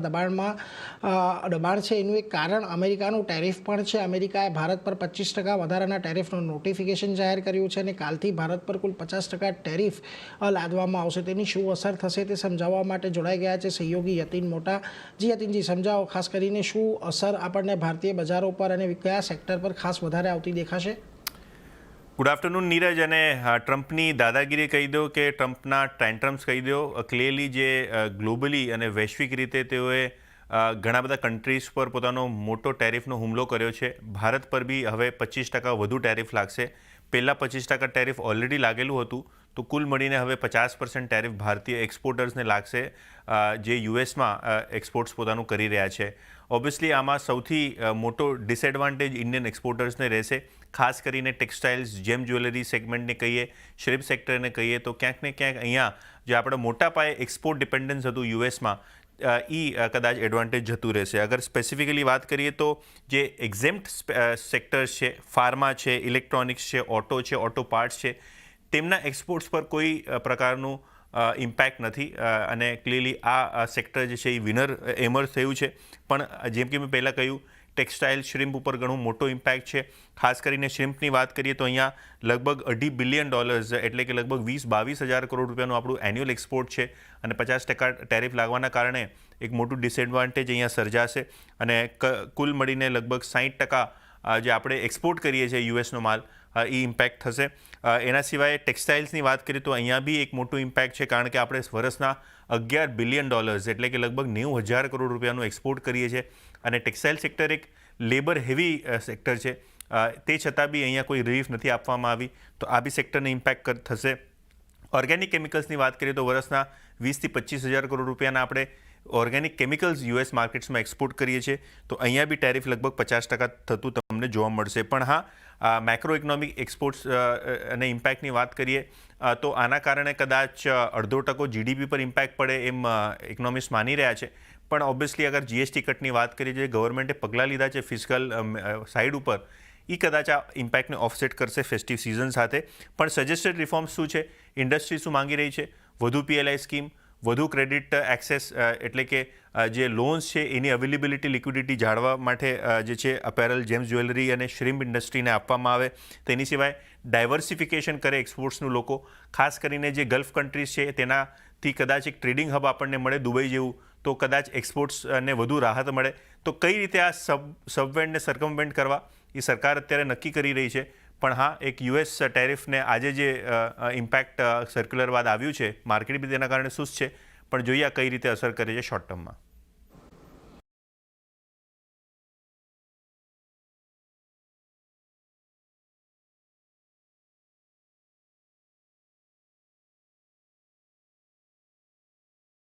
દબાણમાં દબાણ છે એનું એક કારણ અમેરિકાનું ટેરિફ પણ છે. અમેરિકાએ ભારત પર પચીસ ટકા વધારાના ટેરિફનું નોટિફિકેશન જાહેર કર્યું છે અને કાલથી ભારત પર કુલ પચાસ ટકા ટેરિફ લાદવામાં આવશે. તેની શું અસર થશે તે સમજાવવા માટે જોડાઈ ગયા છે સહયોગી યતીન મોટા. જી યતીનજી સમજાવો, ખાસ કરીને શું અસર આપણને ભારતીય બજારો પર અને કયા સેક્ટર પર ખાસ વધારે આવતી દેખાશે? ગુડ આફ્ટરનૂન નીરજ અને ટ્રમ્પની દાદાગીરી કહી દો કે ટ્રમ્પના ટેન્ટ્રમ્સ કહી દો ક્લિયરલી જે ગ્લોબલી અને વૈશ્વિક રીતે તેઓએ ઘણા બધા કન્ટ્રીઝ પર પોતાનો મોટો ટેરિફનો હુમલો કર્યો છે. ભારત પર બી હવે પચીસ ટકા વધુ ટેરિફ લાગશે. પહેલાં પચીસ ટકા ટેરિફ ઓલરેડી લાગેલું હતું. તો કુલ મળીને હવે પચાસ પર્સન્ટ ટેરિફ ભારતીય એક્સપોર્ટર્સને લાગશે જે યુએસમાં એક્સપોર્ટ્સ પોતાનું કરી રહ્યા છે. ઓબ્વિયસલી આમાં સૌથી મોટો ડિસએડવાન્ટેજ ઇન્ડિયન એક્સપોર્ટર્સને રહેશે. ખાસ કરીને ટેક્સટાઇલ્સ જેમ જ્વેલરી સેગમેન્ટને કહીએ શ્રીપ સેક્ટરને કહીએ, તો ક્યાંક ને ક્યાંક અહીંયા જે આપણે મોટા પાયે એક્સપોર્ટ ડિપેન્ડન્સ હતું યુએસમાં એ કદાચ એડવાન્ટેજ જતું રહેશે. અગર સ્પેસિફિકલી વાત કરીએ તો જે એક્ઝેમ્પ્ટ સેક્ટર્સ છે ફાર્મા છે ઇલેક્ટ્રોનિક્સ છે ઓટો છે ઓટો પાર્ટ્સ છે તેમના એક્સપોર્ટ્સ પર કોઈ પ્રકારનું ઇમ્પેક્ટ નથી. અને ક્લિયરલી આ સેક્ટર જે છે એ વિનર એમર્જ થયું છે. પણ જેમ કે મેં પહેલાં કહ્યું ટેક્સટાઇલ શ્રિમ્પ ઉપર ઘણું મોટો ઇમ્પેક્ટ છે. ખાસ કરીને શ્રિમ્પની વાત કરીએ તો અહીંયા લગભગ અઢી બિલિયન ડોલર્સ એટલે કે લગભગ વીસ બાવીસ હજાર કરોડ રૂપિયાનું આપણું એન્યુઅલ એક્સપોર્ટ છે. અને પચાસ ટકા ટેરિફ લાગવાના કારણે એક મોટું ડિસએડવાન્ટેજ અહીંયા સર્જાશે. અને કુલ મળીને લગભગ સાહીઠ ટકા જે આપણે એક્સપોર્ટ કરીએ છીએ યુએસનો માલ એ ઇમ્પેક્ટ થશે. એના સિવાય ટેક્સટાઇલ્સની વાત કરીએ તો અહીંયા બી એક મોટું ઇમ્પેક્ટ છે, કારણ કે આપણે વર્ષના અગિયાર બિલિયન ડોલર્સ એટલે કે લગભગ નેવું હજાર કરોડ રૂપિયાનું એક્સપોર્ટ કરીએ છીએ. અને ટેક્સટાઇલ સેક્ટર એક લેબર હેવી સેક્ટર છે. તે છતાં બી અહીંયા કોઈ રિલીફ નથી આપવામાં આવી. તો આ બી સેક્ટરને ઇમ્પેક્ટ થશે. ઓર્ગેનિક કેમિકલ્સની વાત કરીએ તો વર્ષના વીસથી પચીસ હજાર કરોડ રૂપિયાના આપણે ઓર્ગેનિક કેમિકલ્સ યુએસ માર્કેટ્સમાં એક્સપોર્ટ કરીએ છીએ, તો અહીંયા બી ટેરિફ લગભગ પચાસ ટકા થતું તમને જોવા મળશે. પણ હા મેક્રો ઇકોનોમિક એક્સપોર્ટ્સ અને ઇમ્પેક્ટની વાત કરીએ તો આના કારણે કદાચ અડધો ટકો જીડીપી પર ઇમ્પેક્ટ પડે એમ ઇકોનોમિસ્ટ માની રહ્યા છે. પણ ઓબ્વિયસલી અગર જીએસટી કટની વાત કરીએ જે ગવર્મેન્ટે પગલાં લીધા છે ફિઝિકલ સાઇડ ઉપર એ કદાચ આ ઇમ્પેક્ટને ઓફસેટ કરશે ફેસ્ટિવ સિઝન સાથે. પણ સજેસ્ટેડ રિફોર્મ્સ શું છે? ઇન્ડસ્ટ્રી શું માંગી રહી છે? વધુ પીએલઆઈ સ્કીમ વધુ ક્રેડિટ એક્સેસ એટલે કે જે લોન્સ છે એની અવેલેબિલિટી લિક્વિડિટી જાળવવા માટે જે છે અપેરલ જેમ્સ જ્વેલરી અને શ્રીમ્પ ઇન્ડસ્ટ્રીને આપવામાં આવે. તેની સિવાય ડાયવર્સિફિકેશન કરે એક્સપોર્ટ્સનું લોકો. ખાસ કરીને જે ગલ્ફ કન્ટ્રીઝ છે, તેનાથી કદાચ એક ટ્રેડિંગ હબ આપણને મળે, દુબઈ જેવું, તો કદાચ એક્સપોર્ટ્સને વધુ રાહત મળે. તો કઈ રીતે આ સબ સબવેન્ટને સરકમવેન્ટ કરવા, એ સરકાર અત્યારે નક્કી કરી રહી છે. પણ હા, એક યુએસ ટેરિફને આજે જે ઇમ્પેક્ટ સર્ક્યુલર બાદ આવ્યું છે માર્કેટ બી તેના કારણે સુસ્ત છે, પણ જોઈએ કઈ રીતે અસર કરે છે શોર્ટ ટર્મમાં